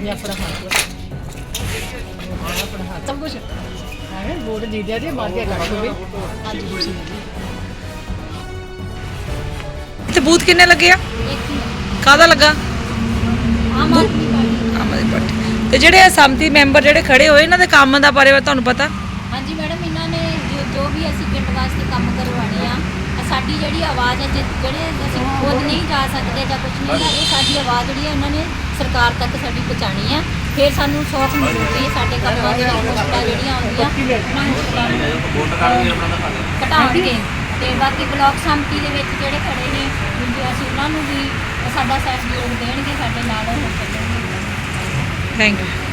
ਇਹ ਆਪਣਾ ਹੱਥ ਆਪਣਾ ਹੱਥ ਸਭ ਕੁਝ ਹੈ ਵੋਟ ਦੇ ਦਿਆ ਜੇ ਮਾਰ ਕੇ ਕੱਟ ਹੋਵੇ ਅੱਜ ਇੱਥੇ ਬੂਥ ਕਿੰਨੇ ਲੱਗੇ ਆ? ਕਾਹਦਾ ਲੱਗਾ? ਆਮ ਆਦਮੀ ਪਾਰਟੀ। ਆਮ ਆਦਮੀ ਪਾਰਟੀ। ਤੇ ਜਿਹੜੇ ਸੰਮਤੀ ਮੈਂਬਰ ਜਿਹੜੇ ਖੜੇ ਹੋਏ ਇਹਨਾਂ ਦੇ ਕੰਮ ਦਾ ਬਾਰੇ ਤੁਹਾਨੂੰ ਪਤਾ? ਹਾਂਜੀ ਮੈਡਮ ਇਹਨਾਂ ਨੇ ਜੋ- ਵੀ ਅਸੀਂ ਪਿੰਡ ਵਾਸਤੇ ਕੰਮ ਕਰਵਾਉਣੇ ਆ ਸਾਡੀ ਜਿਹੜੀ ਆਵਾਜ਼ ਹੈ ਜਿਹੜੇ ਅਸੀਂ ਖੁਦ ਨਹੀਂ ਜਾ ਸਕਦੇ ਜਾਂ ਕੁਝ ਨਹੀਂ ਹੈ ਇਹ ਸਾਡੀ ਆਵਾਜ਼ ਜਿਹੜੀ ਹੈ ਉਹਨਾਂ ਨੇ ਸਰਕਾਰ ਤੱਕ ਸਾਡੀ ਪਹੁੰਚਾਣੀ ਆ ਫਿਰ ਸਾਨੂੰ ਸੌਖ ਮਿਲੂਗੀ ਸਾਡੇ ਕੰਮਾਂ ਦੇ ਵਿੱਚ ਮੁਸ਼ਕਲਾਂ ਜਿਹੜੀਆਂ ਆਉਂਦੀਆਂ ਉਹਨਾਂ ਮੁਸ਼ਕਲਾਂ ਨੂੰ ਘਟਾਉਣਗੇ। ਤੇ ਬਾਕੀ ਬਲਾਕ ਸੰਮਤੀ ਦੇ ਵਿੱਚ ਜਿਹੜੇ ਖੜੇ ਨੇ ਜੇ ਅਸੀਂ ਉਹਨਾਂ ਨੂੰ ਵੀ ਸਾਡਾ ਸਹਿਯੋਗ ਦੇਣਗੇ ਸਾਡੇ ਨਾਲ ਹੋ ਚੱਲਣਗੇ। ਥੈਂਕ ਯੂ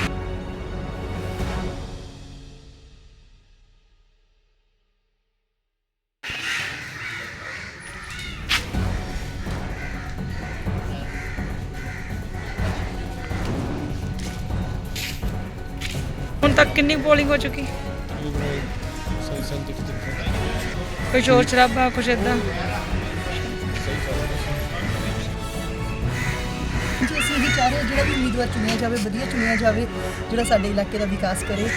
ਤੱਕ ਕਿੰਨੀ ਪੋਲਿੰਗ ਹੋ ਚੁੱਕੀ? ਕੋਈ ਸ਼ੋਰ ਸ਼ਰਾਬਾ ਕੁਛ ਏਦਾਂ? ਜੀ ਅਸੀਂ ਇਹ ਚਾਹ ਰਹੇ ਹਾਂ ਜਿਹੜਾ ਵੀ ਉਮੀਦਵਾਰ ਚੁਣਿਆ ਜਾਵੇ ਵਧੀਆ ਚੁਣਿਆ ਜਾਵੇ ਜਿਹੜਾ ਸਾਡੇ ਇਲਾਕੇ ਦਾ ਵਿਕਾਸ ਕਰੇ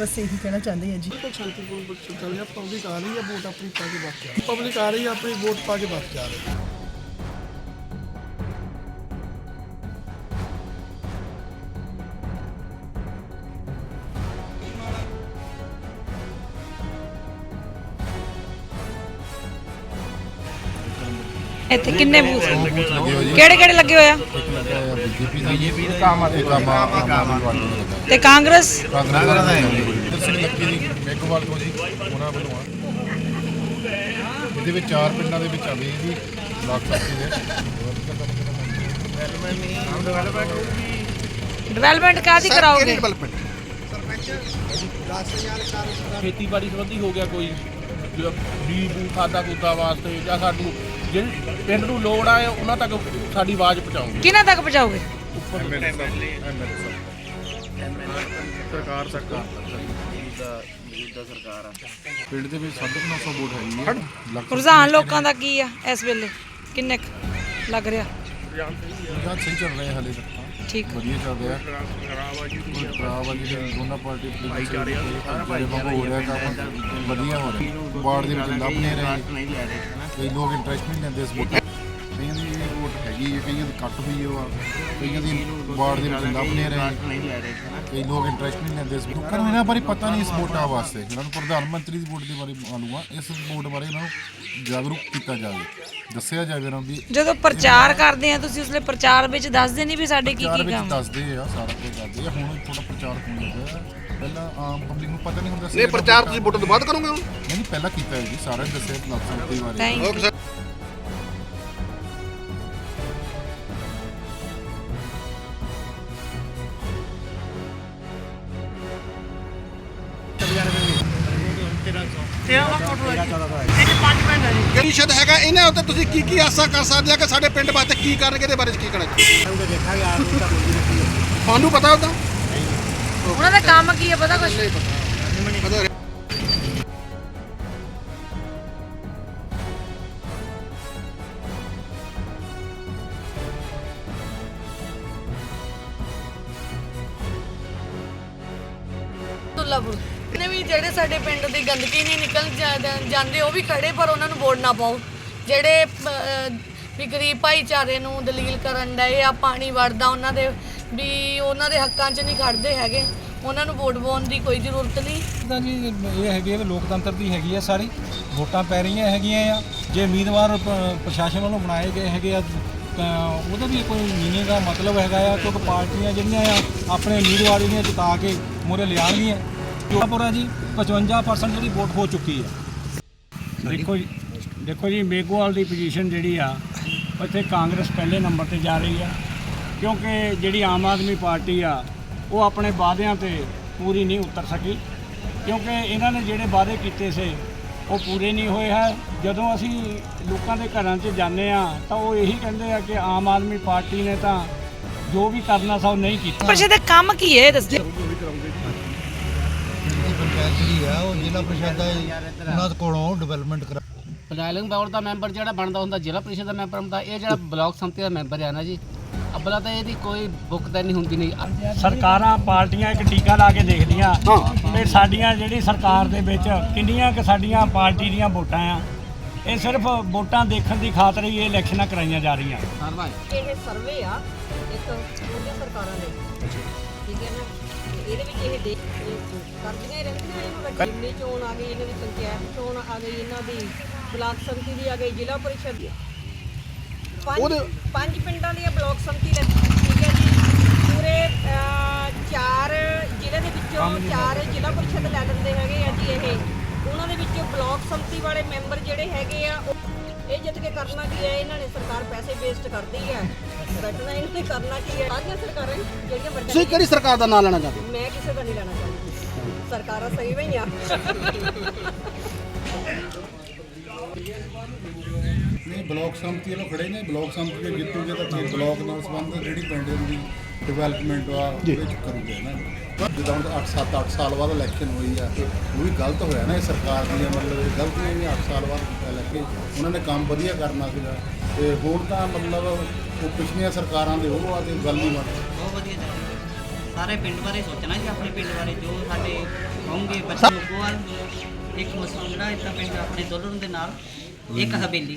ਬਸ ਇਹੀ ਕਹਿਣਾ ਚਾਹੁੰਦੇ ਹਾਂ ਜੀ। ਬਿਲਕੁਲ ਸ਼ਾਂਤੀਪੂਰਨ ਬਖਸ਼ ਚੱਲ ਰਿਹਾ ਪਬਲਿਕ ਆ ਰਹੀ ਹੈ ਵੋਟ ਆਪਣੀ ਪਾ ਕੇ ਬਸ ਜਾ ਰਹੀ ਪਬਲਿਕ ਆ ਰਹੀ ਹੈ ਆਪਣੀ ਵੋਟ ਪਾ ਕੇ ਬਸ ਜਾ ਰਹੀ ਹੈ। ਇੱਥੇ ਕਿੰਨੇ ਬੂਥ ਕਿਹੜੇ ਕਿਹੜੇ ਲੱਗੇ ਹੋਏ ਆ? ਬੀਜੇਪੀ ਦਾ ਬੀਜੇਪੀ ਦਾ ਕੰਮ ਆਦੇ ਕੰਮ ਆਮ ਆਦਮੀ ਪਾਰਟੀ ਦਾ ਲੱਗਾ ਤੇ ਕਾਂਗਰਸ? ਕਾਂਗਰਸ ਦਾ ਤੋਂ ਜੀ ਉਹਨਾਂ ਵੱਲੋਂ ਆ ਇਹਦੇ ਵਿੱਚ ਚਾਰ ਪਿੰਡਾਂ ਦੇ ਵਿੱਚ ਆਵੇ ਜੀ ਬਲਾਕ ਸਾਥੀ ਦੇ ਡਿਵੈਲਪਮੈਂਟ ਕਾਹਦੀ ਕਰਾਓਗੇ ਖੇਤੀਬਾੜੀ ਸੰਬੰਧੀ ਹੋ ਗਿਆ ਕੋਈ? ਜੋ ਬੀਜ ਬੂ ਖਾਦਾ ਕੁੱਤਾ ਵਾਸਤੇ ਜਾਂ ਸਾਨੂੰ ਜਿਹੜੀ ਪਿੰਡ ਨੂੰ ਲੋੜ ਆ ਉਹਨਾਂ ਤੱਕ ਸਾਡੀ ਆਵਾਜ਼ ਪਹੁੰਚਾਉਂਗੇ। ਕਿਹਨਾਂ ਤੱਕ ਪਹੁੰਚਾਓਗੇ? ਸਰਕਾਰ ਸਰਕਾਰ। ਪਿੰਡ ਦੇ ਵਿੱਚ 950 ਵੋਟ ਹੈਗੀ ਹੈ ਲੱਖ ਰੁਝਾਨ ਲੋਕਾਂ ਦਾ ਕੀ ਆ ਇਸ ਵੇਲੇ? ਕਿੰਨੇ ਕੁ ਲੱਗ ਰਿਹਾ? ਰੁਝਾਨ ਸਹੀ ਚੱਲ ਰਹੇ ਹਲੇ ਤੱਕ। ਠੀਕ। ਵਧੀਆ ਚੱਲ ਰਿਹਾ। ਕੋਈ ਖਰਾਬ ਜਿਹੜੀ ਦੋਨਾਂ ਪਾਰਟੀ ਦੇ ਭਾਈਚਾਰੇ ਜਿਹੜੇ ਵਾਂਗੂ ਹੋ। ਰਿਹਾ ਕੰਮ। ਵਧੀਆ ਹੋ ਰਿਹਾ। ਵਾਰਡ ਦੇ ਵਿੱਚ ਲੱਭ ਨਹੀਂ ਰਹੇ। ਕਈ ਲੋਕ ਇੰਟਰਸਟ ਨਹੀਂ ਲੈਂਦੇ ਇਸ ਹੈਗੀ ਹੈ ਕਈਆਂ ਦੀ ਕੱਟ ਹੋਈ ਹੈ ਕਈਆਂ ਦੀ ਵਾਰਡ ਦੇ ਵਿੱਚ ਲੱਭ ਨਹੀਂ ਰਹੇ। ਕਈ ਲੋਕ ਇੰਟਰਸਟ ਨਹੀਂ ਲੈਂਦੇ ਇਸ ਲੋਕਾਂ ਨੂੰ ਇਹਨਾਂ ਬਾਰੇ ਪਤਾ ਨਹੀਂ ਇਸ ਵੋਟਾਂ ਵਾਸਤੇ। ਇਹਨਾਂ ਨੂੰ ਪ੍ਰਧਾਨ ਮੰਤਰੀ ਦੀ ਵੋਟ ਦੇ ਬਾਰੇ ਮਾਲੂਮ ਆ। ਇਸ ਵੋਟ ਬਾਰੇ ਇਹਨਾਂ ਨੂੰ ਜਾਗਰੂਕ ਕੀਤਾ ਜਾਵੇ। ਦੱਸਿਆ ਜਾਵੇ ਇਹਨਾਂ ਵੀ ਜਦੋਂ ਪ੍ਰਚਾਰ ਕਰਦੇ ਆ ਤੁਸੀਂ ਉਸਲੇ ਪ੍ਰਚਾਰ ਵਿੱਚ ਦੱਸਦੇ ਨਹੀਂ ਵੀ ਸਾਡੇ ਕੀ ਕੀ ਕੰਮ ਦੱਸਦੇ ਆ ਸਾਰਾ ਕੁਝ ਦੱਸਦੇ ਆ। ਹੁਣ ਥੋੜਾ ਪ੍ਰਚਾਰ ਹੋਣ ਲੱਗਾ ਹੈ। ਪਹਿਲਾਂ ਆਮ ਪਬਲਿਕ ਨੂੰ ਪਤਾ ਨਹੀਂ ਹੁੰਦਾ ਸੀ ਇਹ ਪ੍ਰਚਾਰ ਤੁਸੀਂ ਵੋਟਾਂ ਤੋਂ ਬਾਅਦ ਕਰੋਗੇ ਹੁਣ? ਨਹੀਂ ਨਹੀਂ ਪਹਿਲਾਂ ਕੀਤਾ ਹੈ ਜੀ। ਸਾਰਾ ਦੱਸਿਆ ਬਲਾਕ ਸੰਮਤੀ ਬਾਰੇ ਸ਼ਦ ਹੈਗਾ ਇਹਨਾਂ ਉੱਤੇ ਤੁਸੀਂ ਕੀ ਕੀ ਆਸਾ ਕਰ ਸਕਦੇ ਆ ਕਿ ਸਾਡੇ ਪਿੰਡ ਵਾਸਤੇ ਕੀ ਕਰਨਗੇ ਇਹਦੇ ਬਾਰੇ 'ਚ ਕੀ ਕਹਿਣਾ ਤੁਹਾਨੂੰ ਪਤਾ ਉਹਦਾ ਉਹਨਾਂ ਦਾ ਕੰਮ ਕੀ ਹੈ ਪਤਾ ਕੁਛ? ਪਤਾ ਦੁੱਲਾਪੁਰ ਨੇ ਵੀ ਜਿਹੜੇ ਸਾਡੇ ਪਿੰਡ ਦੀ ਗੰਦਗੀ ਨਹੀਂ ਨਿਕਲ ਜਾ- ਜਾਂਦੇ ਉਹ ਵੀ ਖੜੇ ਪਰ ਉਹਨਾਂ ਨੂੰ ਵੋਟ ਨਾ ਪਾਓ। ਜਿਹੜੇ ਅਹ, ਵੀ ਗਰੀਬ ਭਾਈਚਾਰੇ ਨੂੰ ਦਲੀਲ ਕਰਨ ਡਏ ਆ ਪਾਣੀ ਵੜਦਾ ਉਹਨਾਂ ਦੇ ਵੀ ਉਹਨਾਂ ਦੇ ਹੱਕਾਂ 'ਚ ਨਹੀਂ ਖੜਦੇ ਹੈਗੇ ਉਹਨਾਂ ਨੂੰ ਵੋਟ ਪਾਉਣ ਦੀ ਕੋਈ ਜ਼ਰੂਰਤ ਨਹੀਂ। ਤਾਂ ਜੀ ਇਹ ਹੈਗੀ ਹੈ ਕਿ ਲੋਕਤੰਤਰ ਦੀ ਹੈਗੀ ਆ ਸਾਰੀ ਵੋਟਾਂ ਪੈ ਰਹੀਆਂ ਹੈਗੀਆਂ ਆ। ਜੇ ਉਮੀਦਵਾਰ ਪ- ਪ੍ਰਸ਼ਾਸਨ ਵੱਲੋਂ ਬਣਾਏ ਗਏ ਹੈਗੇ ਆ ਤਾਂ ਉਹਦਾ ਵੀ ਕੋਈ ਮੀਨਿੰਗ ਦਾ ਮਤਲਬ ਹੈਗਾ ਆ ਕਿਉਂਕਿ ਪਾਰਟੀਆਂ ਜਿਹੜੀਆਂ ਆ ਆਪਣੇ ਉਮੀਦਵਾਰ ਜਿਹੜੀਆਂ ਜਿਤਾ ਕੇ ਮੂਹਰੇ ਲਿਆਉਣਗੀਆਂ। ਚੋਪੁਰਾ ਜੀ 55% ਜਿਹੜੀ ਵੋਟ ਹੋ ਚੁੱਕੀ ਹੈ। ਦੇਖੋ ਜੀ ਦੇਖੋ ਜੀ ਮੇਗੋਵਾਲ ਦੀ ਪੋਜੀਸ਼ਨ ਜਿਹੜੀ ਆ ਉੱਥੇ ਕਾਂਗਰਸ ਪਹਿਲੇ ਨੰਬਰ ਤੇ ਜਾ ਰਹੀ ਆ ਕਿਉਂਕਿ ਜਿਹੜੀ ਆਮ ਆਦਮੀ ਪਾਰਟੀ ਆ ਉਹ ਆਪਣੇ ਵਾਅਦਿਆਂ ਤੇ ਪੂਰੀ ਨਹੀਂ ਉਤਰ ਸਕੀ ਕਿਉਂਕਿ ਇਹਨਾਂ ਨੇ ਜਿਹੜੇ ਵਾਅਦੇ ਕੀਤੇ ਸੀ ਉਹ ਪੂਰੇ ਨਹੀਂ ਹੋਏ ਹੈ। ਜਦੋਂ ਅਸੀਂ ਲੋਕਾਂ ਦੇ ਘਰਾਂ 'ਚ ਜਾਂਦੇ ਆ ਤਾਂ ਉਹ ਇਹੀ ਕਹਿੰਦੇ ਆ ਕਿ ਆਮ ਆਦਮੀ ਪਾਰਟੀ ਨੇ ਤਾਂ ਜੋ ਵੀ ਕਰਨਾ ਸੀ ਉਹ ਨਹੀਂ ਕੀਤਾ। ਪਰ ਜਿਹਦੇ ਕੰਮ ਕੀ ਹੈ ਦੱਸੋ। ਪੰਚਾਇਤ ਜਿਹੜੀ ਆ ਉਹ ਜ਼ਿਲ੍ਹਾ ਪ੍ਰੀਸ਼ਦ ਦਾ ਉਹਨਾਂ ਦੇ ਕੋਲੋਂ ਡਿਵੈਲਪਮੈਂਟ ਕਰਾ ਪਲਾਲਿੰਗ ਬੋਰਡ ਦਾ ਮੈਂਬਰ ਜਿਹੜਾ ਬਣਦਾ ਹੁੰਦਾ ਜ਼ਿਲ੍ਹਾ ਪ੍ਰੀਸ਼ਦ ਦਾ ਮੈਂਬਰ ਹੁੰਦਾ ਇਹ ਜਿਹੜਾ ਬਲਾਕ ਸੰਮਤੀ ਦਾ ਮੈਂਬਰ ਆ ਨਾ ਜੀ ਅਬਲਾ ਤਾਂ ਇਹਦੀ ਕੋਈ ਬੁੱਕ ਤਾਂ ਨਹੀਂ ਹੁੰਦੀ ਨਹੀਂ। ਸਰਕਾਰਾਂ ਪਾਰਟੀਆਂ ਇੱਕ ਟੀਕਾ ਲਾ ਕੇ ਦੇਖਦੀਆਂ ਤੇ ਸਾਡੀਆਂ ਜਿਹੜੀ ਸਰਕਾਰ ਦੇ ਵਿੱਚ ਕਿੰਨੀਆਂ ਕਿ ਸਾਡੀਆਂ ਪਾਰਟੀ ਦੀਆਂ ਵੋਟਾਂ ਆ ਇਹ ਸਿਰਫ ਵੋਟਾਂ ਦੇਖਣ ਦੀ ਖਾਤਰ ਹੀ ਇਹ ਇਲੈਕਸ਼ਨਾਂ ਕਰਾਈਆਂ ਜਾ ਰਹੀਆਂ। ਇਹ ਸਰਵੇ ਆ ਇੱਕ ਪੂਰੀਆਂ ਸਰਕਾਰਾਂ ਦੇ। ਠੀਕ ਹੈ ਨਾ? ਤੇ ਇਹਦੇ ਵਿੱਚ ਇਹ ਦੇਖ ਕਰਦੀਆਂ ਹੀ ਰਹਿੰਦੀਆਂ ਇਹਨਾਂ ਦਾ ਜਿਮਨੀ ਚੋਣ ਆ ਗਈ ਇਹਨਾਂ ਦੀ ਪੰਚਾਇਤ ਚੋਣ ਆ ਗਈ ਇਹਨਾਂ ਦੀ ਬਲਾਕ ਸੰਮਤੀ ਦੀ ਆ ਗਈ ਜ਼ਿਲ੍ਹਾ ਪਰਿਸ਼ਦ ਦੀ ਪੰਜ ਪੰਜ ਪਿੰਡਾਂ ਦੀਆਂ ਬਲਾਕ ਸੰਮਤੀ ਨੇ ਠੀਕ ਹੈ ਜੀ। ਪੂਰੇ ਅਹ, ਚਾਰ ਜ਼ਿਲ੍ਹੇ ਦੇ ਵਿੱਚੋਂ ਚਾਰ ਜ਼ਿਲ੍ਹਾ ਪਰਿਸ਼ਦ ਲੈ ਲੈਂਦੇ ਹੈਗੇ ਆ ਜੀ ਇਹ। ਬਲਾਕ ਸੰਮਤੀ ਵਾਲੇ ਮੈਂਬਰ ਜਿਹੜੇ ਹੈਗੇ ਆ ਇਹ ਜਿੱਤ ਕੇ ਕਰਨਾ ਕੀ ਹੈ? ਇਹਨਾਂ ਨੇ ਸਰਕਾਰ ਪੈਸੇ ਵੇਸਟ ਕਰਦੀ ਹੈ ਬੈਠਣਾ ਇਹਨਾਂ ਨੇ ਕਰਨਾ ਕੀ ਹੈ? ਸਾਰੀਆਂ ਸਰਕਾਰਾਂ ਜਿਹੜੀਆਂ ਤੁਸੀਂ ਵੱਡੀਆਂ ਕਿਹੜੀ ਸਰਕਾਰ ਦਾ ਨਾਮ ਲੈਣਾ ਚਾਹੁੰਦੇ ਹੋ? ਮੈਂ ਕਿਸੇ ਦਾ ਨਹੀਂ ਲੈਣਾ ਚਾਹੁੰਦੀ। ਸਰਕਾਰਾਂ ਸਹੀ ਵਈਆਂ ਨਹੀਂ ਬਲਾਕ ਸੰਮਤੀ ਵੱਲੋਂ ਖੜੇ ਨੇ। ਬਲਾਕ ਸੰਮਤੀ ਦੇ ਜਿੱਤੂਗੇ ਤਾਂ ਫਿਰ ਬਲਾਕ ਨਾਲ ਸੰਬੰਧ ਜਿਹੜੀ ਪਿੰਡ ਦੀ ਡਿਵੈਲਪਮੈਂਟ ਆ ਉਹਦੇ ਚ ਕਰੂਗੇ ਨਾ। ਜਿੱਦਾਂ ਹੁਣ 8 7 8 ਸਾਲ ਬਾਅਦ ਇਲੈਕਸ਼ਨ ਹੋਈ ਆ ਉਹ ਵੀ ਗਲਤ ਹੋਇਆ ਨਾ ਇਹ ਸਰਕਾਰ ਦੀਆਂ ਮਤਲਬ ਗਲਤੀਆਂ ਵੀ 8 ਸਾਲ ਬਾਅਦ ਕੇ ਉਹਨਾਂ ਨੇ ਕੰਮ ਵਧੀਆ ਕਰਨਾ ਸੀਗਾ ਤੇ ਹੁਣ ਤਾਂ ਮਤਲਬ ਉਹ ਪਿਛਲੀਆਂ ਸਰਕਾਰਾਂ ਦੇ ਉਹ ਆ ਤੇ ਗੱਲ ਨਹੀਂ ਬਣਦੀ ਬਹੁਤ ਵਧੀਆ ਚੱਲ ਸਾਰੇ ਪਿੰਡ ਬਾਰੇ ਸੋਚਣਾ ਜੀ ਆਪਣੇ ਪਿੰਡ ਬਾਰੇ ਜੋ ਸਾਡੇ ਕਹੋਗੇ ਬੱਚੇ ਗੋਵਾਲ ਇੱਕ ਮਸਲਾ ਜਿਹੜਾ ਇਤਨਾ ਪਿੰਡ ਆਪਣੇ ਦੋਲਨ ਦੇ ਨਾਲ ਇੱਕ ਹਵੇਲੀ।